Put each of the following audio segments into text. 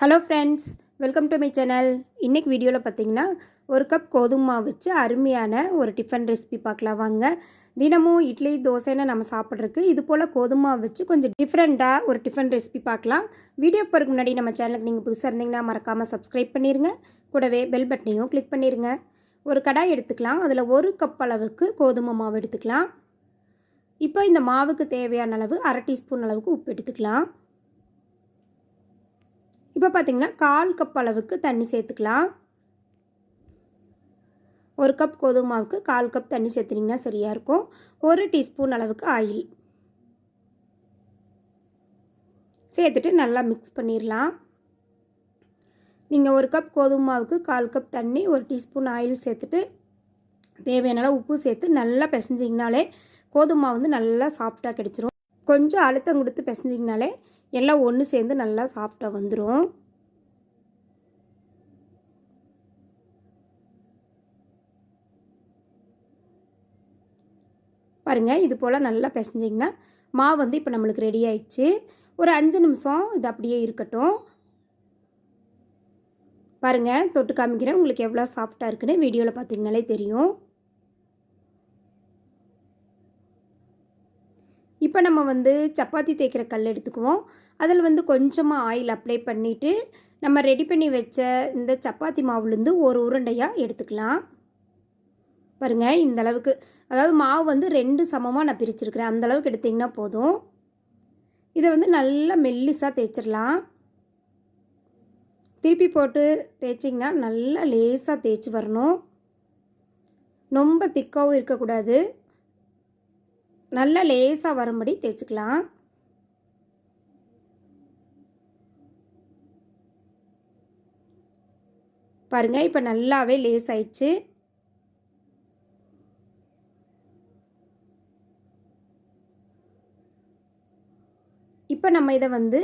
Hello friends welcome to my channel இன்றைக்கி வீடியோவில் பார்த்தீங்கன்னா ஒரு கப் கோதுமை மாவு வச்சு அருமையான ஒரு டிஃபன் ரெசிபி பார்க்கலாம் வாங்க. தினமும் இட்லி தோசைன்னு நம்ம சாப்பிட்றதுக்கு இது போல் கோதுமை மாவு வச்சு கொஞ்சம் டிஃப்ரெண்ட்டாக ஒரு டிஃபன் ரெசிபி பார்க்கலாம். வீடியோ போகிறதுக்கு முன்னாடி நம்ம சேனலுக்கு நீங்கள் புதுசாக இருந்தீங்கன்னா மறக்காமல் சப்ஸ்கிரைப் பண்ணிடுங்க கூடவே பெல் பட்டனையும் கிளிக் பண்ணிடுங்க ஒரு கடாய் எடுத்துக்கலாம். அதில் ஒரு கப் அளவுக்கு கோதுமை மாவு எடுத்துக்கலாம். இப்போ இந்த மாவுக்கு தேவையான அளவு அரை டீஸ்பூன் அளவுக்கு உப்பு எடுத்துக்கலாம். இப்போ பார்த்திங்கன்னா கால் கப் அளவுக்கு தண்ணி சேர்த்துக்கலாம். ஒரு கப் கோதுமை மாவுக்கு கால் கப் தண்ணி சேர்த்துனிங்கன்னா சரியாக இருக்கும். ஒரு டீஸ்பூன் அளவுக்கு ஆயில். சேர்த்துட்டு நல்லா மிக்ஸ் பண்ணிடலாம் நீங்கள் ஒரு கப் கோதுமை மாவுக்கு கால் கப் தண்ணி ஒரு டீஸ்பூன் ஆயில் சேர்த்துட்டு தேவையான உப்பு சேர்த்து நல்லா பிசைஞ்சிங்கனாலே கோதுமை மாவு வந்து நல்லா சாஃப்டாக கிடச்சிரும். கொஞ்சம் அழுத்தம் கொடுத்து பிசைஞ்சிங்கனாலே எல்லாம் ஒன்று சேர்ந்து நல்லா சாஃப்டாக வந்துடும் பாருங்கள் இது போல் நல்லா பிசைஞ்சிங்கன்னா மாவு வந்து இப்போ நம்மளுக்கு ரெடி ஆயிடுச்சு. ஒரு அஞ்சு நிமிஷம் இது அப்படியே இருக்கட்டும். பாருங்கள் தொட்டு காமிக்கிறேன். உங்களுக்கு எவ்வளோ சாஃப்டாக இருக்குன்னு வீடியோவில் பார்த்தீங்கனாலே தெரியும். இப்போ நம்ம வந்து சப்பாத்தி தேய்க்கிற கல் எடுத்துக்குவோம். அதில் வந்து கொஞ்சமாக ஆயில் அப்ளை பண்ணிவிட்டு நம்ம ரெடி பண்ணி வச்ச இந்த சப்பாத்தி மாவுலேருந்து ஒரு உருண்டையாக எடுத்துக்கலாம். பாருங்கள் இந்த அளவுக்கு. அதாவது மாவு வந்து ரெண்டு சமமாக நான் பிரிச்சிருக்கிறேன். அந்த அளவுக்கு எடுத்திங்கன்னா போதும். இதை வந்து நல்லா மெல்லிஸாக தேய்ச்சிடலாம். திருப்பி போட்டு தேய்ச்சிங்கன்னா நல்லா லேசாக தேய்ச்சி வரணும். ரொம்ப திக்காகவும் இருக்கக்கூடாது. நல்லா லேசாக வரும்படி தேய்ச்சிக்கலாம். பாருங்கள் இப்போ நல்லாவே லேஸ் ஆயிடுச்சு. இப்போ நம்ம இதை வந்து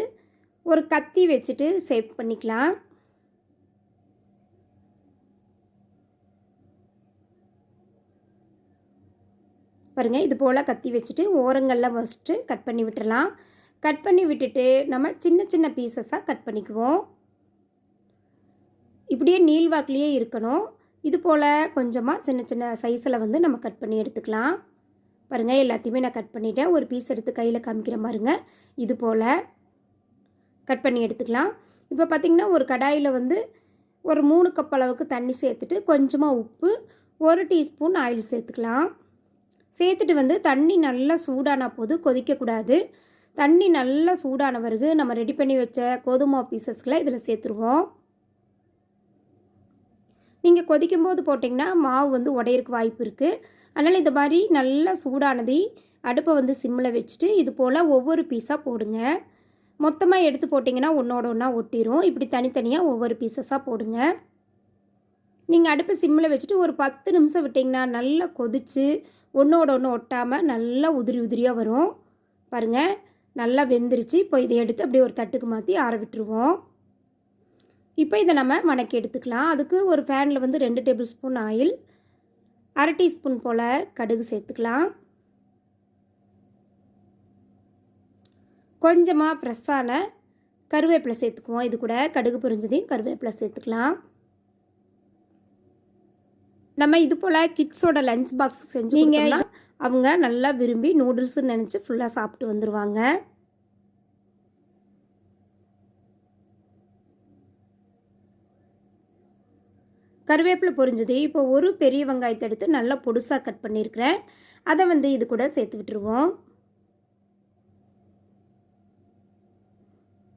ஒரு கத்தி வச்சுட்டு சேவ் பண்ணிக்கலாம். பாருங்கள் இது போல் கத்தி வச்சுட்டு ஓரங்களில் ஃபஸ்ட்டு கட் பண்ணி விட்டுறலாம். கட் பண்ணி விட்டுட்டு நம்ம சின்ன சின்ன பீசஸாக கட் பண்ணிக்குவோம். இப்படியே நீள்வாக்கிலேயே இருக்கணும். இது போல் கொஞ்சமாக சின்ன சின்ன சைஸில் வந்து நம்ம கட் பண்ணி எடுத்துக்கலாம். பாருங்கள் எல்லாத்தையுமே நான் கட் பண்ணிவிட்டேன் ஒரு பீஸ் எடுத்து கையில் காமிக்கிற பாருங்க இது போல் கட் பண்ணி எடுத்துக்கலாம். இப்போ பார்த்திங்கன்னா ஒரு கடாயில் வந்து ஒரு மூணு கப் அளவுக்கு தண்ணி சேர்த்துட்டு கொஞ்சமாக உப்பு ஒரு டீஸ்பூன் ஆயில் சேர்த்துக்கலாம். சேர்த்துட்டு வந்து தண்ணி நல்லா சூடான போது கொதிக்கக்கூடாது. தண்ணி நல்லா சூடான பிறகு நம்ம ரெடி பண்ணி வச்ச கோதுமை பீசஸ்களை இதில் சேர்த்துருவோம். நீங்கள் கொதிக்கும் போது போட்டிங்கன்னா மாவு வந்து உடையிறக்கு வாய்ப்பு இருக்குது அதனால் இந்த மாதிரி நல்லா சூடானதை அடுப்பை வந்து சிம்மில் வச்சுட்டு இது போல் ஒவ்வொரு பீஸாக போடுங்க. மொத்தமாக எடுத்து போட்டிங்கன்னா ஒன்றோட ஒன்றா ஒட்டிடும் இப்படி தனித்தனியாக ஒவ்வொரு பீசஸாக போடுங்க. நீங்கள் அடுப்பு சிம்மில் வச்சுட்டு ஒரு பத்து நிமிஷம் விட்டிங்கன்னா நல்லா கொதித்து ஒன்றோட ஒன்று ஒட்டாமல் நல்லா உதிரி உதிரியாக வரும். பாருங்கள் நல்லா வெந்துருச்சு. இப்போ இதை எடுத்து அப்படியே ஒரு தட்டுக்கு மாற்றி ஆற விட்டுருவோம். இப்போ இதை நம்ம வணக்கி எடுத்துக்கலாம். அதுக்கு ஒரு ஃபேனில் வந்து ரெண்டு டேபிள் ஸ்பூன் ஆயில் அரை டீஸ்பூன் போல் கடுகு சேர்த்துக்கலாம். கொஞ்சமாக ஃப்ரெஷ்ஷான கருவேப்பிலை சேர்த்துக்குவோம். இது கூட கடுகு பொரிஞ்சதையும் கருவேப்பிலை சேர்த்துக்கலாம். நம்ம இது போல் கிட்ஸோட லஞ்ச் பாக்ஸ் செஞ்சு நீங்கள் அவங்க நல்லா விரும்பி நூடுல்ஸ்னு நினச்சி ஃபுல்லாக சாப்பிட்டு வந்துடுவாங்க கருவேப்பிலை பொரிஞ்சது. இப்போ ஒரு பெரிய வெங்காயத்தை எடுத்து நல்லா பொடுசாக கட் பண்ணியிருக்கிறேன் அதை வந்து இது கூட சேர்த்து விட்டுருவோம்.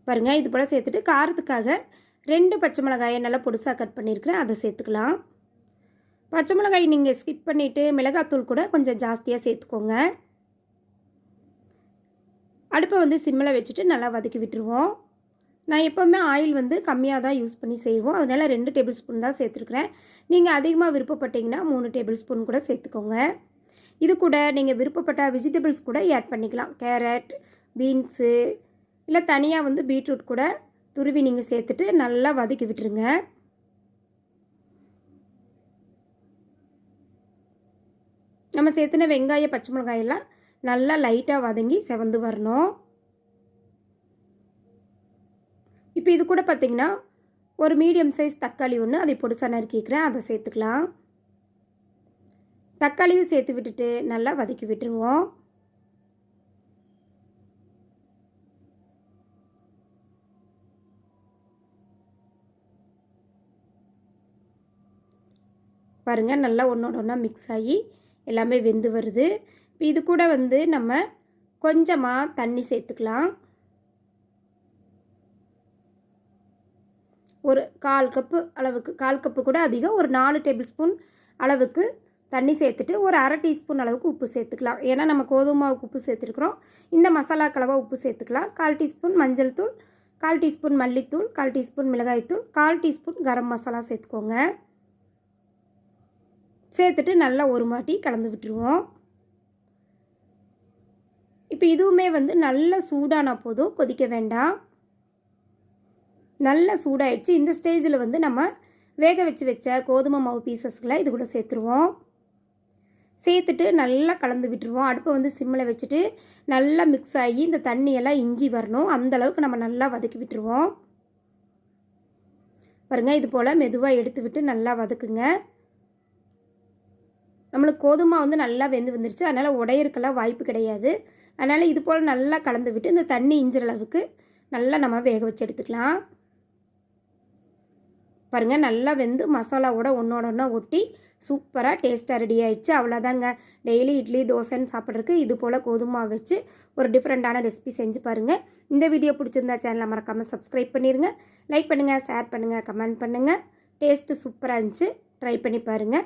பாருங்கள் இது போல் சேர்த்துட்டு காரத்துக்காக ரெண்டு பச்சை மிளகாயை நல்லா பொடுசாக கட் பண்ணியிருக்கிறேன் அதை சேர்த்துக்கலாம். பச்சை மிளகாய் நீங்கள் ஸ்கிப் பண்ணிவிட்டு மிளகாத்தூள் கூட கொஞ்சம் ஜாஸ்தியாக சேர்த்துக்கோங்க. அடுப்பை வந்து சிம்மில் வச்சுட்டு நல்லா வதக்கி விட்டுருவோம். நான் எப்போவுமே ஆயில் வந்து கம்மியாக தான் யூஸ் பண்ணி செய்வோம். அதனால் ரெண்டு டேபிள் ஸ்பூன் தான் சேர்த்துருக்குறேன். நீங்கள் அதிகமாக விருப்பப்பட்டீங்கன்னா மூணு டேபிள் ஸ்பூன் கூட சேர்த்துக்கோங்க. இது கூட நீங்கள் விருப்பப்பட்ட வெஜிடபிள்ஸ் கூட ஆட் பண்ணிக்கலாம். கேரட் பீன்ஸு இல்லை தனியாக வந்து பீட்ரூட் கூட துருவி நீங்கள் சேர்த்துட்டு நல்லா வதக்கி விட்டுருங்க. நம்ம சேர்த்துன வெங்காய பச்சை மிளகாயெல்லாம் நல்லா லைட்டாக வதங்கி செவந்து வரணும். இப்போ இது கூட பார்த்திங்கன்னா ஒரு மீடியம் சைஸ் தக்காளி ஒன்று அதை பொடிசா நறுக்கிக்கிறேன். அதை சேர்த்துக்கலாம். தக்காளியும் சேர்த்து விட்டுட்டு நல்லா வதக்கி விட்டுருவோம். பாருங்கள் நல்லா ஒன்றோட ஒன்றா மிக்ஸ் ஆகி எல்லாமே வெந்து வருது. இப்போ இது கூட வந்து நம்ம கொஞ்சமாக தண்ணி சேர்த்துக்கலாம். ஒரு கால் கப்பு அளவுக்கு கால் கப்பு கூட அதிகம். ஒரு நாலு டேபிள் ஸ்பூன் அளவுக்கு தண்ணி சேர்த்துட்டு ஒரு அரை டீஸ்பூன் அளவுக்கு உப்பு சேர்த்துக்கலாம். ஏன்னா நம்ம கோதுமை மாவுக்கு உப்பு சேர்த்துருக்குறோம். இந்த மசாலா கலவை உப்பு சேர்த்துக்கலாம். கால் டீஸ்பூன் மஞ்சள் தூள் கால் டீஸ்பூன் மல்லித்தூள் கால் டீஸ்பூன் மிளகாய்த்தூள் கால் டீஸ்பூன் கரம் மசாலா சேர்த்துக்கோங்க. சேர்த்துட்டு நல்லா ஒரு மாட்டி கலந்து விட்டுருவோம். இப்போ இதுவுமே வந்து நல்லா சூடான போதும் கொதிக்க வேண்டாம். நல்லா சூடாயிடுச்சு. இந்த ஸ்டேஜில் வந்து நம்ம வேக வச்சு வச்ச கோதுமை மாவு பீசஸ்களை இது கூட சேர்த்துருவோம். சேர்த்துட்டு நல்லா கலந்து விட்டுருவோம். அடுப்பை வந்து சிம்மில் வச்சுட்டு நல்லா மிக்ஸ் ஆகி இந்த தண்ணியெல்லாம் இஞ்சி வரணும். அந்தளவுக்கு நம்ம நல்லா வதக்கி விட்டுருவோம். பாருங்கள் இது போல் மெதுவாக எடுத்து விட்டு நல்லா வதக்குங்க. நம்மளுக்கு கோதுமை வந்து நல்லா வெந்து வந்துருச்சு. அதனால் உடையிறக்கெல்லாம் வாய்ப்பு கிடையாது. அதனால் இது போல் நல்லா கலந்து விட்டு இந்த தண்ணி இஞ்சிற அளவுக்கு நல்லா நம்ம வேக வச்சு எடுத்துக்கலாம். பாருங்கள் நல்லா வெந்து மசாலாவோட ஒன்றோட ஒன்றா ஒட்டி சூப்பராக டேஸ்ட்டாக ரெடி ஆகிடுச்சு அவ்வளோதாங்க டெய்லி இட்லி தோசைன்னு சாப்பிட்றதுக்கு இது போல் கோதுமை வச்சு ஒரு டிஃப்ரெண்ட்டான ரெசிபி செஞ்சு பாருங்கள் இந்த வீடியோ பிடிச்சிருந்தா சேனலை மறக்காமல் சப்ஸ்கிரைப் பண்ணிடுங்க லைக் பண்ணுங்கள் ஷேர் பண்ணுங்கள் கமெண்ட் பண்ணுங்கள் டேஸ்ட்டு சூப்பராக இருந்துச்சு. ட்ரை பண்ணி பாருங்கள்